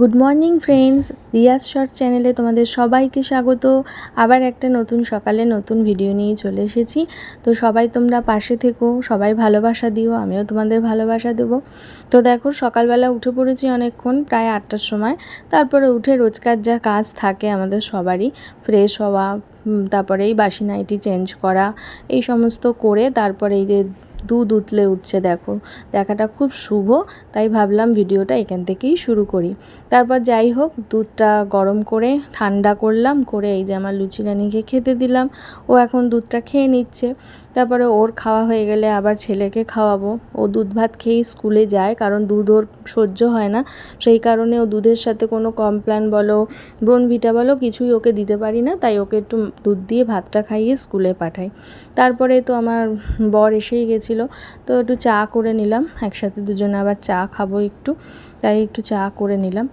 Good morning friends Riaz short চ্যানেলে তোমাদের সবাইকে স্বাগত। আবার একটা নতুন সকালে নতুন ভিডিও নিয়ে চলে এসেছি। তো সবাই তোমরা পাশে থেকো, সবাই ভালোবাসা দিও, আমিও তোমাদের ভালোবাসা দেবো। তো দেখো, সকালবেলা উঠে পড়েছি অনেকক্ষণ, প্রায় আটটার সময়। তারপরে উঠে রোজকার যা কাজ থাকে আমাদের সবারই ফ্রেশ হওয়া তারপরে এই বাসি নাইটি চেঞ্জ করা, এই সমস্ত করে তারপরে এই যে দুধ উতলে উঠছে, দেখো। দেখাটা খুব শুভ, তাই ভাবলাম ভিডিওটা এখান থেকেই শুরু করি। তারপর যাই হোক, দুধটা গরম করে ঠান্ডা করলাম, করে এই যে আমার লুচি রানিকে খেতে দিলাম। ও এখন দুধটা খেয়ে নিচ্ছে। তারপরে ওর খাওয়া হয়ে গেলে আবার ছেলেকে খাওয়াবো। ও দুধ ভাত খেয়েই স্কুলে যায়, কারণ দুধ ওর সহ্য হয় না। সেই কারণে ও দুধের সাথে কোনো কমপ্ল্যান বলো ব্রনভিটা বলো, কিছুই ওকে দিতে পারি না। তাই ওকে একটু দুধ দিয়ে ভাতটা খাইয়ে স্কুলে পাঠাই। তারপরে তো আমার বর এসেই গেছিল, তো একটু চা করে নিলাম। একসাথে দুজনে আবার চা খাব একটু, তাই একটু চা করে নিলাম।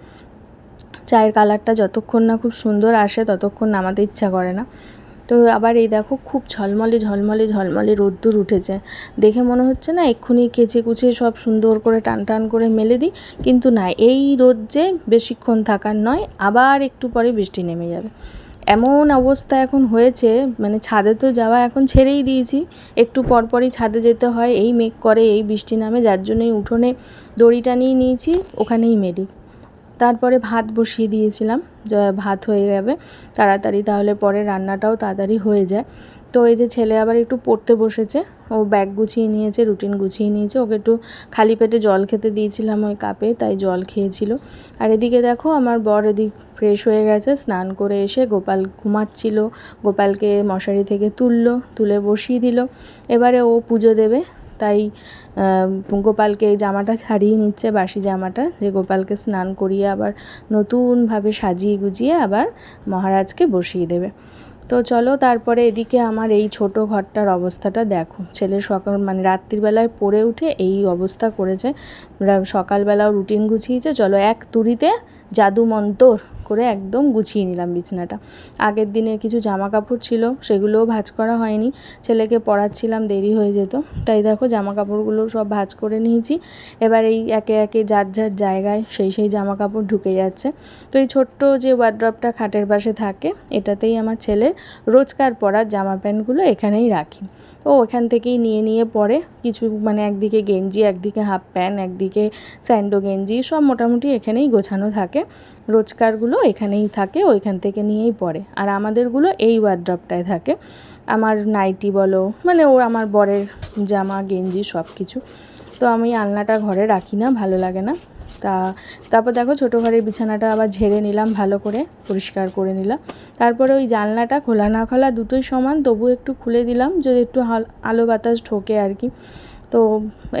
চায়ের কালারটা যতক্ষণ না খুব সুন্দর আসে, ততক্ষণ নামাতে ইচ্ছা করে না। তো আবার এই দেখো খুব ঝলমলে ঝলমলে ঝলমলে রোদ্দুর উঠেছে। দেখে মনে হচ্ছে না এক্ষুনি কেচে কুচে সব সুন্দর করে টান টান করে মেলে দিই, কিন্তু না, এই রোদ যে বেশিক্ষণ থাকার নয়, আবার একটু পরে বৃষ্টি নেমে যাবে। এমন অবস্থা এখন হয়েছে মানে ছাদে তো যাওয়া এখন ছেড়েই দিয়েছি, একটু পরপরই ছাদে যেতে হয়, এই মেঘ করে এই বৃষ্টি নামে, যার জন্যই উঠোনে দড়িটা নিয়ে নিয়েছি, ওখানেই মেলি। তারপরে ভাত বসিয়ে দিয়েছিলাম ভাত হয়ে যাবে তাড়াতাড়ি, তাহলে পরে রান্নাটাও তাড়াতাড়ি হয়ে যায়। তো এই যে ছেলে আবার একটু পড়তে বসেছে, ও ব্যাগ গুছিয়ে নিয়েছে, রুটিন গুছিয়ে নিয়েছে, ওকে একটু খালি পেটে জল খেতে দিয়েছিলাম ওই কাপে, তাই জল খেয়েছিল। আর এদিকে দেখো আমার বর এদিক ফ্রেশ হয়ে গেছে, স্নান করে এসে গোপাল ঘুমাচ্ছিল, গোপালকে মশারি থেকে তুললো, তুলে বসিয়ে দিল। এবারে ও পুজো দেবে তাই গোপালকে জামাটা ছাড়িয়ে নিচ্ছে বাসি জামাটা যে গোপালকে স্নান করিয়ে আবার নতুনভাবে সাজিয়ে গুজিয়ে আবার মহারাজকে বসিয়ে দেবে। তো চলো তারপরে এদিকে আমার এই ছোট ঘরটার অবস্থাটা দেখো। ছেলে সকাল মানে রাত্রিবেলায় পড়ে উঠে এই অবস্থা করেছে। সকালবেলাও রুটিন গুছিয়েছে। চলো এক তুড়িতে জাদু মন্তর করে একদম গুছিয়ে নিলাম বিছনাটা। আগের দিনের কিছু জামা কাপড় ছিল, সেগুলোও ভাঁজ করা হয়নি। ছেলেকে পড়াচ্ছিলাম, দেরি হয়ে যেত। তাই দেখো জামা কাপড়গুলো সব ভাঁজ করে নিয়েছি। এবার এই একে একে যার যার জায়গায় সেই সেই জামা কাপড় ঢুকে যাচ্ছে। তো এই ছোট্ট যে ওয়ার্ড্রপটা খাটের পাশে থাকে, এটাতেই আমার ছেলের রোজকার পরার জামা প্যান্টগুলো এখানেই রাখি। ও এখান থেকেই নিয়ে নিয়ে পরে কিছু মানে একদিকে গেঞ্জি, একদিকে হাফ প্যান্ট একদিকে স্যান্ডো গেঞ্জি, সব মোটামুটি এখানেই গোছানো থাকে। রোজকারগুলো এখানেই থাকে, ওইখান থেকে নিয়েই পরে আর আমাদেরগুলো এই ওয়ার্ড্রপটায় থাকে। আমার নাইটি বলো মানে ও আমার বরের জামা, গেঞ্জি সব কিছু তো আমি আলনাটা ঘরে রাখি না, ভালো লাগে না। তা তারপর দেখো ছোটো ঘরের বিছানাটা আবার ঝেড়ে নিলাম ভালো করে, পরিষ্কার করে নিলাম। তারপরে ওই জানলাটা খোলা না খোলা দুটোই সমান তবু একটু খুলে দিলাম, যদি একটু আলো বাতাস ঢোকে আর কি। তো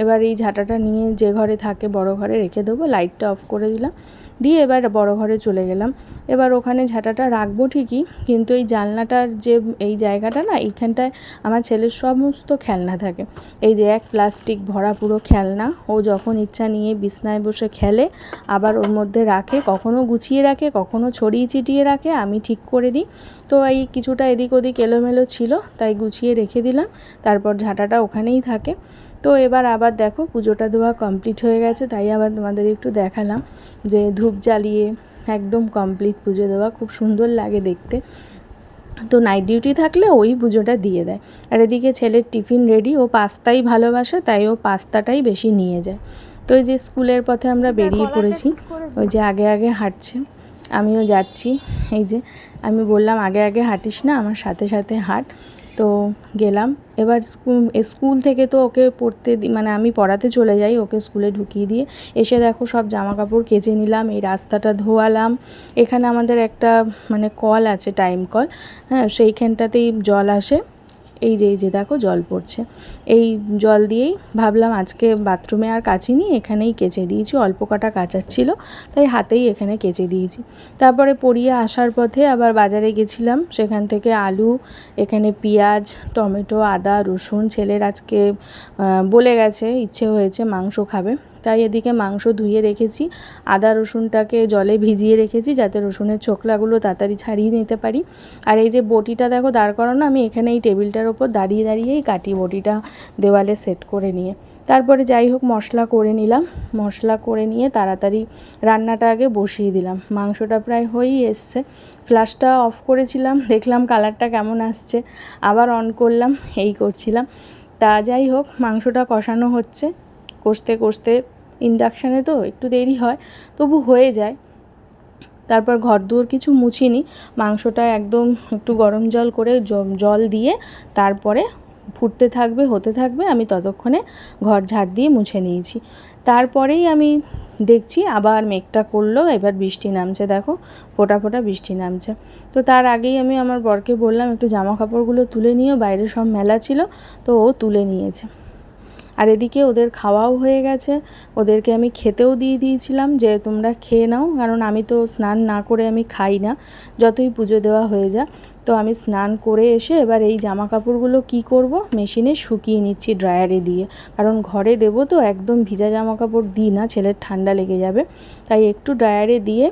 এবার এই ঝাঁটাটা নিয়ে যে ঘরে থাকে বড় ঘরে রেখে দেবো লাইটটা অফ করে দিলাম। দিয়ে এবার বড় ঘরে চলে গেলাম। এবার ওখানে ঝাঁটাটা রাখব ঠিকই, কিন্তু এই জানলাটার যে এই জায়গাটা না, এইখানটায় আমার ছেলের সমস্ত খেলনা থাকে। এই যে এক প্লাস্টিক ভরা পুরো খেলনা, ও যখন ইচ্ছা নিয়ে বিছনায় বসে খেলে, আবার ওর মধ্যে রাখে, কখনো গুছিয়ে রাখে, কখনো ছড়িয়ে ছিটিয়ে রাখে, আমি ঠিক করে দিই। তো এই কিছুটা এদিক ওদিক এলোমেলো ছিল, তাই গুছিয়ে রেখে দিলাম। তারপর ঝাঁটাটা ওখানেই থাকে। তো এবার আবার দেখো পুজোটা দেওয়া কমপ্লিট হয়ে গেছে তাই আবার তোমাদের একটু দেখালাম যে ধূপ জ্বালিয়ে একদম কমপ্লিট পুজো দেওয়া খুব সুন্দর লাগে দেখতে। তো নাইট ডিউটি থাকলে ওই পুজোটা দিয়ে দেয়। আর এদিকে ছেলের টিফিন রেডি ও পাস্তাই ভালোবাসে তাই ও পাস্তাটাই বেশি নিয়ে যায়। তো এই যে স্কুলের পথে আমরা বেরিয়ে পড়েছি ওই যে আগে আগে হাঁটছে আমিও যাচ্ছি এই যে আমি বললাম আগে আগে হাঁটিস না আমার সাথে সাথে হাঁট। তো গেলাম। এবার স্কুল স্কুল থেকে তো ওকে পড়তে মানে আমি পড়াতে চলে যাই ওকে স্কুলে ঢুকিয়ে দিয়ে। এসে দেখো সব জামা কাপড় কেচে নিলাম, এই রাস্তাটা ধোয়ালাম। এখানে আমাদের একটা মানে কল আছে টাইম কল হ্যাঁ সেইখানটাতেই জল আসে। এই যে এই যে দেখো জল পড়ছে। এই জল দিয়েই ভাবলাম আজকে বাথরুমে আর কাচিনি এখানেই কেচে দিয়েছি, অল্প কাটা কাচার ছিল, তাই হাতেই এখানে কেচে দিয়েছি। তারপরে পড়িয়ে আসার পথে আবার বাজারে গেছিলাম, সেখান থেকে আলু, এখানে পেঁয়াজ, টমেটো, আদা, রসুন, ছেলের আজকে বলে গেছে, ইচ্ছে হয়েছে মাংস খাবে। তাই এদিকে মাংস ধুয়ে রেখেছি। আদা রসুনটাকে জলে ভিজিয়ে রেখেছি যাতে রসুনের ছোকলাগুলো তাড়াতাড়ি ছাড়িয়ে নিতে পারি। আর এই যে বটিটা দেখো দাঁড় করানো, আমি এখানে এই টেবিলটার ওপর দাঁড়িয়ে দাঁড়িয়েই কাটি বটিটা দেওয়ালে সেট করে নিয়ে। তারপরে যাই হোক মশলা করে নিলাম। মশলা করে নিয়ে তাড়াতাড়ি রান্নাটা আগে বসিয়ে দিলাম। মাংসটা প্রায় হয়েই এসছে। ফ্লাশটা অফ করেছিলাম, দেখলাম কালারটা কেমন আসছে। আবার অন করলাম, এই করছিলাম। তা যাই হোক, মাংসটা কষানো হচ্ছে। কষতে কষতে ইন্ডাকশানে তো একটু দেরি হয়, তবু হয়ে যায়। তারপর ঘর দুয়ার কিছু মুছিনি, মাংসটা একদম একটু গরম জল করে জল দিয়ে তারপরে ফুটতে থাকবে, হতে থাকবে, আমি ততক্ষণে ঘর ঝাড় দিয়ে মুছে নিয়েছি। তারপরেই আমি দেখছি আবার মেঘটা করল, এবার বৃষ্টি নামছে, দেখো, ফোটা ফোটা বৃষ্টি নামছে। তো তার আগেই আমি আমার বরকে বললাম, একটু জামা কাপড়গুলো তুলে নিও, বাইরে সব মেলা ছিল, তো ও তুলে নিয়েছে। আর এদিকে ওদের খাওয়াও হয়ে গেছে। ওদেরকে আমি খেতেও দিয়ে দিয়েছিলাম যে তোমরা খেয়ে নাও, কারণ আমি তো স্নান না করে আমি খাই না। যতই পুজো দেওয়া হয়ে যা তো আমি স্নান করে এসে এবার এই জামা কাপড়গুলো কি করব? মেশিনে শুকিয়ে নিচ্ছি ড্রায়ারে দিয়ে। কারণ ঘরে দেবো তো, একদম ভিজা জামা কাপড় দিই না, ছেলের ঠান্ডা লেগে যাবে। তাই একটু ড্রায়ারে দিয়ে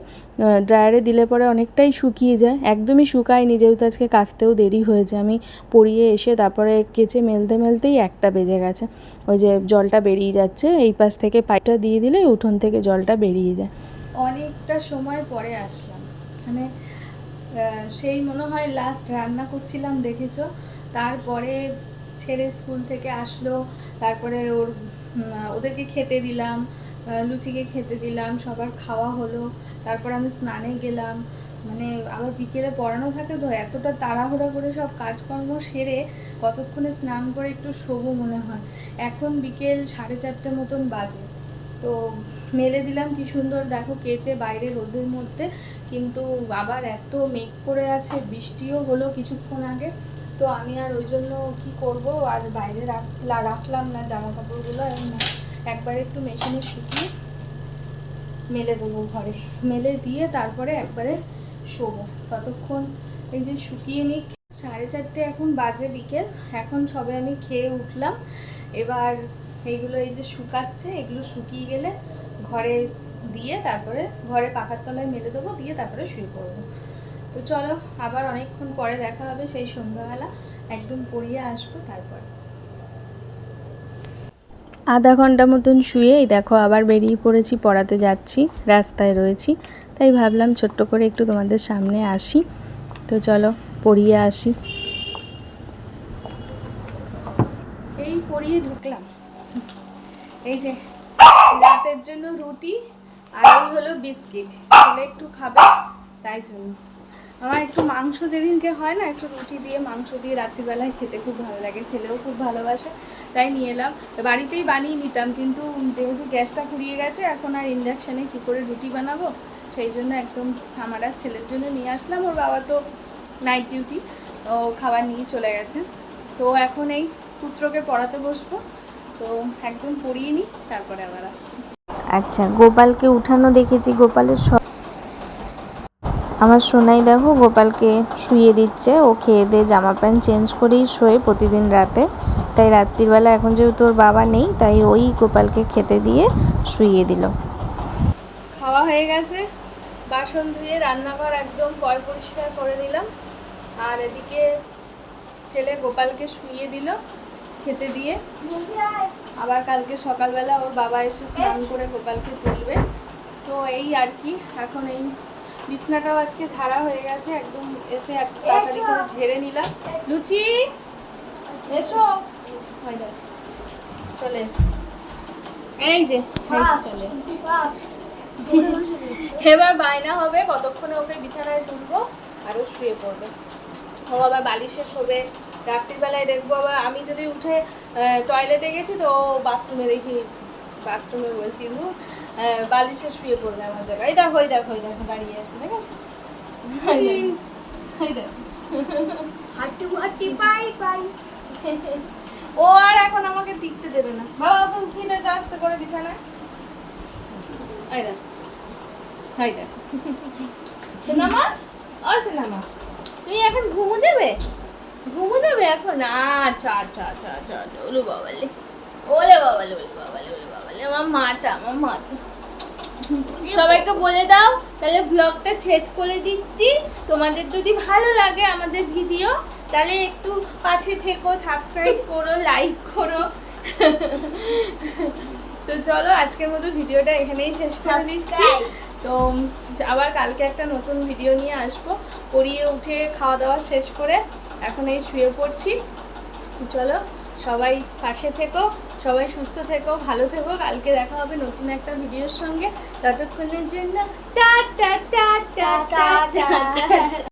ড্রায়ারে দিলে পরে অনেকটাই শুকিয়ে যায়। একদমই শুকায়নি, যেহেতু আজকে কাচতেও দেরি হয়েছে। আমি পরিয়ে এসে তারপরে কেচে মেলতে মেলতেই একটা বেজে গেছে। ওই যে জলটা বেরিয়ে যাচ্ছে, এই পাশ থেকে পাইপটা দিয়ে দিলে উঠোন থেকে জলটা বেরিয়ে যায়। অনেকটা সময় পরে আসলাম। মানে সেই মনে হয় লাস্ট রান্না করছিলাম, দেখেছ? তারপরে ছেড়ে স্কুল থেকে আসলো, তারপরে ওর ওদেরকে খেতে দিলাম লুচিকে খেতে দিলাম, সবার খাওয়া হলো, তারপর আমি স্নানে গেলাম। মানে আবার বিকেলে পড়ানো থাকে তো, এতটা তাড়াহুড়া করে সব কাজকর্ম সেরে কতক্ষণে স্নান করে একটু শোবো মনে হয়। এখন বিকেল সাড়ে চারটে মতন বাজে। তো মেলে দিলাম, কি সুন্দর। দেখো কেচে বাইরে রোদের মধ্যে, কিন্তু আবার এত মেঘ করে আছে, বৃষ্টিও হলো কিছুক্ষণ আগে। তো আমি আর ওই জন্য কি করব? আর বাইরে রাখলা, রাখলাম না জামা কাপড়গুলো একবার একটু মেশিনে শুকিয়ে মেলে দেবো ঘরে। মেলে দিয়ে তারপরে একবারে শোবো। ততক্ষণ এই যে শুকিয়ে নিই সাড়ে চারটে এখন বাজে বিকেল, এখন সবে আমি খেয়ে উঠলাম। এবার এইগুলো এই যে শুকাচ্ছে, এগুলো শুকিয়ে গেলে ঘরে দিয়ে তারপরে ঘরে পাখার তলায় মেলে দেবো, দিয়ে তারপরে শুয়ে পড়ব। তো চলো, আবার অনেকক্ষণ পরে দেখা হবে সেই সন্ধ্যাবেলা। একদম পড়িয়ে আসব তারপর। আধা ঘণ্টা মতন শুয়ে এই দেখো আবার বেরিয়ে পড়েছি, পড়াতে যাচ্ছি, রাস্তায় রয়েছি। তাই ভাবলাম ছোট্ট করে একটু তোমাদের সামনে আসি। তো চলো, পড়িয়ে আসি। এই পড়িয়ে ঢুকলাম। এই যে রাতের জন্য রুটি আর এই হলো বিস্কিট। ছেলে একটু খাবে, তাই জন্য। আমার একটু মাংস যেদিনকে হয় না, একটু রুটি দিয়ে, মাংস দিয়ে রাত্রিবেলায় খেতে খুব ভালো লাগে, ছেলেও খুব ভালোবাসে, তাই নিয়ে এলাম। বাড়িতেই বানিয়ে নিতাম, কিন্তু যেহেতু গ্যাসটা ফুরিয়ে গেছে, এখন আর ইন্ডাকশানে কী করে রুটি বানাবো? সেই জন্য একদম আমার আর ছেলের জন্য নিয়ে আসলাম, ওর বাবা তো নাইট ডিউটি ও খাবার নিয়ে চলে গেছে। তো এখন এই পুত্রকে পড়াতে বসবো, তো একদম পড়িয়ে নিই, তারপরে আবার আসছি। আচ্ছা গোপালকে উঠানো দেখেছি, গোপালের সব আমার সোনাই দেখো, গোপালকে শুইয়ে দিচ্ছে, ও খেয়ে দিয়ে জামা প্যান্ট চেঞ্জ করেই শোয়ে প্রতিদিন রাতে। তাই রাত্রিবেলা এখন যেহেতু ওর বাবা নেই, তাই ওই গোপালকে খেতে দিয়ে শুইয়ে দিল। খাওয়া হয়ে গেছে, বাসন ধুয়ে রান্নাঘর একদম পয় পরিষ্কার করে দিলাম আর এদিকে ছেলে গোপালকে শুইয়ে দিল, খেতে দিয়ে। আবার কালকে সকালবেলা ওর বাবা এসে স্নান করে গোপালকে তুলবে। তো এই আর কি, এখন এই বিছনাটাও আজকে ঝাড়া হয়ে গেছে, একদম এসে তাড়াতাড়ি করে ঝেড়ে নিলাম। লুচি, এসো। চলে এস। এই যে চলে এবার বায়না হবে, কতক্ষণে ওকে বিছানায় তুলবো? আর ও শুয়ে পড়বে। ও আবার বালিশে শোবে। রাত্রিবেলায় দেখব আবার আমি যদি উঠে টয়লেটে গেছি তো বাথরুমে দেখি বাথরুমে বলছি ধু বালিশে শুয়ে পড়বে আমার জায়গায়। এই দেখো এই দেখো এই দেখো দাঁড়িয়ে আছে ঠিক আছে? ও আর এখন আমাকে টিকতে দেবে না। বাবা উঠিয়ে নে আস্তে করে বিছানায়। এই দেখ এই দেখ। সোনামা? ও সোনামা তুমি এখন ঘুমু দেবে? ঘুমু দেবে এখন? আচ্ছা আচ্ছা আচ্ছা আচ্ছা আচ্ছা ওলে বাবালে। ওলে বাবালে ওলে বাবালে ওলে বাবালে আমার মাটা আমার মাটা। সবাইকে বলে দাও তাহলে ব্লগটা ছেজ করে দিচ্ছি। তোমাদের যদি ভালো লাগে আমাদের ভিডিও তাহলে একটু পাশে থেকো সাবস্ক্রাইব করো লাইক করো। তো চলো আজকের মতো ভিডিওটা এখানেই শেষ করে দিচ্ছি। তো আবার কালকে একটা নতুন ভিডিও নিয়ে আসব। পরিয়ে উঠে খাওয়া দাওয়া শেষ করে এখন এই শুয়ে পড়ছি চলো সবাই পাশে থেকো সবাই সুস্থ থেকো ভালো থেকো কালকে দেখা হবে নতুন একটা ভিডিওর সঙ্গে ততক্ষণের জন্য টা টা টা টা টা